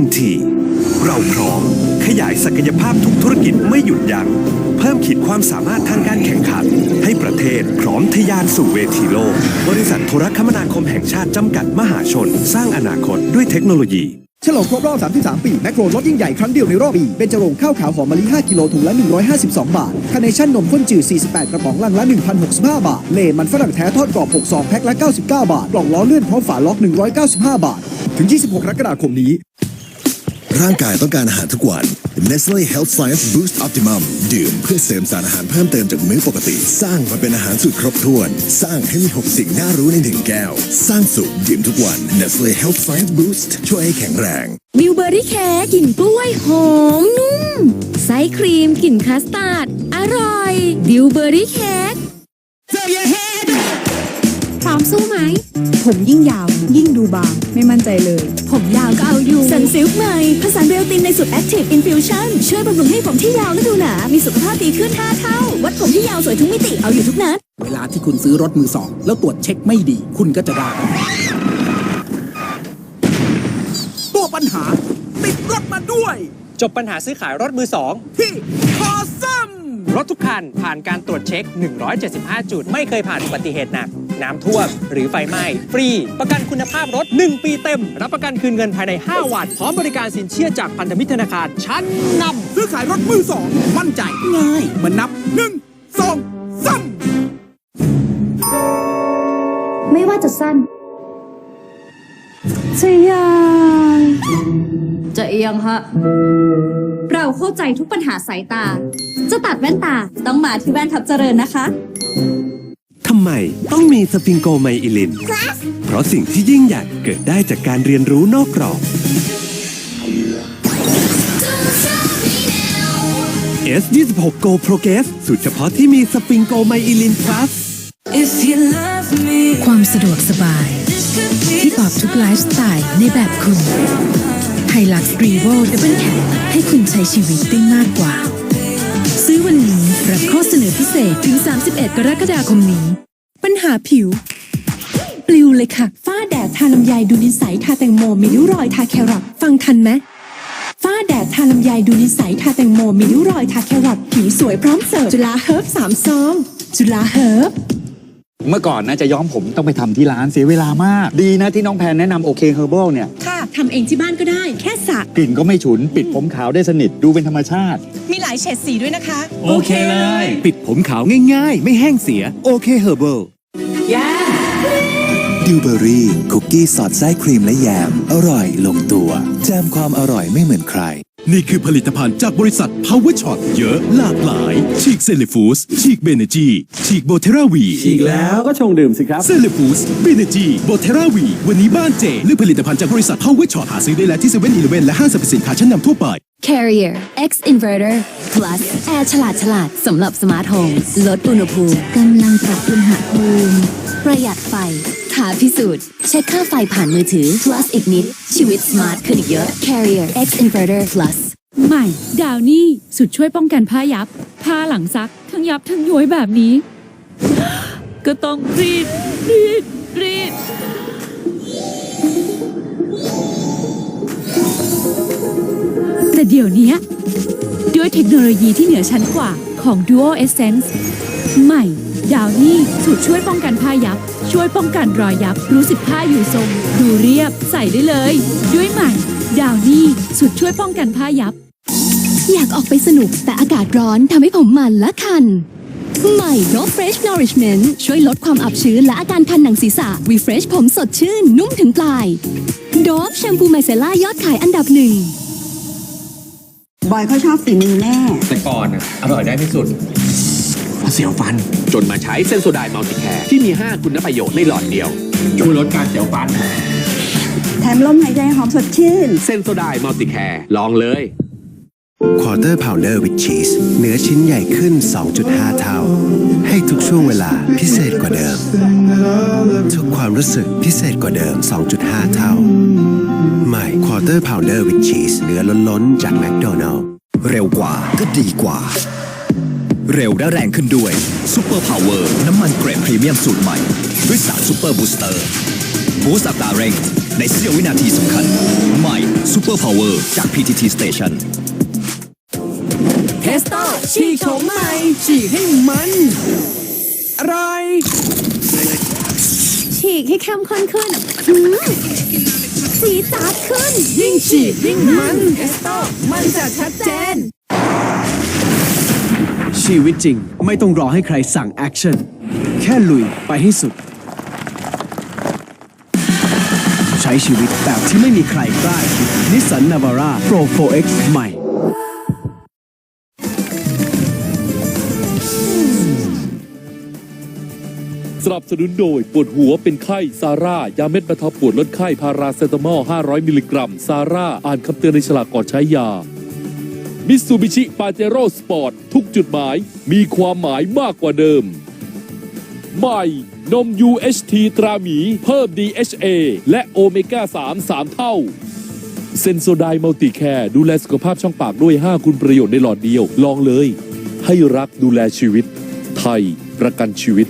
NT เราพร้อม ขยายศักยภาพทุกธุรกิจไม่หยุดยัง้งเพิ่มขีดความสามารถทางการแข่งขัน ให้ประเทศพร้อมทะยานสู่เวทีโลก บริษัทโทรคมนาคมแห่งชาติจำกัดมหาชน สร้างอนาคตด้วยเทคโนโลยีฉลองครบรอบ 33 ปี แมคโครลดยิ่งใหญ่ครั้งเดียวในรอบปี เป็นจรงข้าวขาวหอมมะลิ 5 กิโลถุงละ 152 บาท คาเนชั่นนมข้นจืด 48 กระป๋องลังละ 1,065 บาท เลมันฝรั่งแท้ทอดกรอบ 6 ซอง แพ็คละ 99 บาท กล่องล้อเลื่อนพร้อมฝาล็อก 195 บาท ถึง 26กรกฎาคมนี้ ร่างกายต้องการอาหารทุกวัน Nestle Health Science Boost Optimum ดื่มเพื่อเสริมสารอาหารเพิ่มเติมจากมื้อปกติ สร้างมาเป็นอาหารสูตรครบถ้วน สร้างให้มี 6 สิ่งน่ารู้ในหนึ่งแก้ว สร้างสุขดื่มทุกวัน Nestle Health Science Boost ช่วยให้แข็งแรงบิวเบอรี่เค้กกลิ่นกล้วยหอมนุ่มไส้ครีมกลิ่นคัสตาร์ดอร่อยบิวเบอรี่เค้ก พร้อมสู้ไหม ผมยิ่งยาว ยิ่งดูบาง ไม่มั่นใจเลย ผมยาวก็เอาอยู่ สันซิลค์ใหม่ผสานเบลตินในสูตร Active Infusion ช่วยบำรุงให้ผมที่ยาวและดูหนา มีสุขภาพดีขึ้น5เท่า วัดผมที่ยาวสวยทุกมิติ เอาอยู่ทุกนัด เวลาที่คุณซื้อรถมือสอง แล้วตรวจเช็คไม่ดี คุณก็จะได้ตัวปัญหา ติดรถมาด้วย จบปัญหาซื้อขายรถมือสองที่คอซัมรถทุกคันผ่านการตรวจเช็ค 175 จุด ไม่เคยผ่านอุบัติเหตุหนัก น้ำท่วม หรือไฟไหม้ฟรี ประกันคุณภาพรถ 1 ปีเต็ม รับประกันคืนเงินภายใน 5 วัน พร้อมบริการสินเชื่อจากพันธมิตรธนาคารชั้นนำซื้อขายรถมือสองมั่นใจง่ายเหมือนนับหนึ่งสองสามไม่ว่าจะสั้นจะยังจะเอียงฮะ เราเข้าใจทุกปัญหาสายตา จะตัดแว่นตาต้องมาที่แว่นทับเจริญนะคะทำไมต้องมีสฟิงโกไมอิลิน เพราะสิ่งที่ยิ่งใหญ่เกิดได้จากการเรียนรู้นอกกรอบ S26 Go Progress สูตรเฉพาะที่มีสปริงโกไมอิลิน plus ความสะดวกสบาย ที่ตอบทุกไลฟ์สไตล์ในแบบคุณไฮลักซ์รีโวดับเบิลแคให้คุณใช้ชีวิตได้มากกว่า ซื้อวันนี้รับข้อเสนอพิเศษถึง 31 กรกฎาคมนี้ ปัญหาผิว ปลิวเลยค่ะ ฝ้าแดดทาลำไยดูนิสัยทาแตงโมมีริ้วรอยทาแครอทฟังทันไหมฝ้าแดดทาลำไยดูนิสัยทาแตงโมมีริ้วรอยทาแครอทผิวสวยพร้อมเสิร์ฟจุฬาเฮิร์บสามซองจุฬาเฮิร์บเมื่อก่อนนะจะย้อมผมต้องไปทำที่ร้านเสียเวลามาก ดีนะที่น้องแพนแนะนำโอเคเฮอร์เบิลเนี่ย ค่ะทำเองที่บ้านก็ได้ แค่สระกลิ่นก็ไม่ฉุน ปิดผมขาวได้สนิทดูเป็นธรรมชาติ มีหลายเฉดสีด้วยนะคะโอเคเลยปิดผมขาวง่ายๆ ไม่แห้งเสียโอเคเฮอร์เบิล ดิวเบอรี่คุกกี้สอดไส้ครีมและแยม อร่อยลงตัวแจมความอร่อยไม่เหมือนใคร นี่คือผลิตภัณฑ์จากบริษัท Power Shot เยอะหลากหลาย ฉีกเซเลฟูสฉีกเบเนจีฉีกโบเทราวี อีกแล้วก็ชงดื่มสิครับ เซเลฟูสเบเนจีโบเทราวี วันนี้บ้านเจเลือกผลิตภัณฑ์จากบริษัท Power Shot หาซื้อได้แล้วที่เซเว่นอีเลฟเว่นและห้างสรรพสินค้าชั้นนำทั่วไป Carrier X Inverter Plus แอร์ฉลาดฉลาดสำหรับสมาร์ทโฮมลดอุณหภูมิกำลังปรับอุณหภูมิ ประหยัดไฟท้าพิสูจน์ เช็คค่าไฟผ่านมือถือ Plus อีกนิด ชีวิตสมาร์ทขึ้นอีกเยอะ Carrier X Inverter Plus ใหม่ ดาวนี่สุดช่วยป้องกันผ้ายับ ผ้าหลังซัก ทั้งยับทั้งย้วยแบบนี้ ก็ต้องรีดรีดรีด ดี๋ยวนี้ด้วยเทคโนโลยีที่เหนือชั้นกว่าของ Duo Essence ใหม่ดาวนี่สูตรช่วยป้องกันผ้ายับ ช่วยป้องกันรอยยับ รู้สึกผ้าอยู่ทรง ดูเรียบใส่ได้เลย ด้วยใหม่ดาวนี่สูตรช่วยป้องกันผ้ายับ อยากออกไปสนุกแต่อากาศร้อนทำให้ผมมันและคัน ใหม่ No Fresh Nourishment ช่วยลดความอับชื้นและอาการคันหนังศีรษะ Refresh ผมสดชื่นนุ่มถึงปลาย Dove แชมพูไมเซล่ายอดขายอันดับหนึ่ง บอยเขาชอบฝีมือแม่ แต่ก่อนอร่อยได้ที่สุดเสียวฟัน จนมาใช้เซนโซไดมัลติแคร์ที่มี 5 คุณประโยชน์ในหลอดเดียว ช่วยลดการเสียวฟัน แถมลมหายใจหอมสดชื่น เซนโซไดมัลติแคร์ลองเลย Quarter Pounder with Cheese เนื้อชิ้นใหญ่ขึ้น 2.5 เท่า ให้ทุกช่วงเวลาพิเศษกว่าเดิม ทุกความรู้สึกพิเศษกว่าเดิม 2.5 เท่า ใหม่ Quarter Pounder with Cheese เนื้อล้นๆ จากแมคโดนัลล์เร็วกว่าก็ดีกว่า เร็วและแรงขึ้นด้วย Super Power น้ำมันเกรดพรีเมียมสูตรใหม่ ด้วยสารซูเปอร์บูสเตอร์บูสต์อัตราเร่งในเสี้ยววินาทีสำคัญ ใหม่ Super Power จาก PTT Station ทสโต้ฉีกโฉมใหม่ฉีกให้มัน อร่อยฉีกให้เข้มข้นขึ้นหืมสีจัดขึ้น ยิ่งฉีกยิ่งมันเทสโต้มันจะชัดเจน ชีวิตจริงไม่ต้องรอให้ใครสั่งแอคชั่น แค่ลุยไปให้สุด ใช้ชีวิตแบบที่ไม่มีใครกล้าคิดนิสสันนาวาร่า Pro 4X ใหม่ สนับสนุนโดย ปวดหัวเป็นไข้ซาร่า ยาเม็ดบรรเทาปวดลดไข้พาราเซตามอล 500 มิลลิกรัม ซาร่า อ่านคำเตือนในฉลากก่อนใช้ยา มิตซูบิชิปาเจโร่สปอร์ต ทุกจุดหมายมีความหมายมากกว่าเดิม ใหม่ นม UHT ตราหมี เพิ่ม DHA และโอเมก้า 3 3 เท่า เซนโซไดมัลติแคร์ดูแลสุขภาพช่องปากด้วย 5 คุณประโยชน์ในหลอดเดียว ลองเลย ให้รักดูแลชีวิต ไทย ประกันชีวิต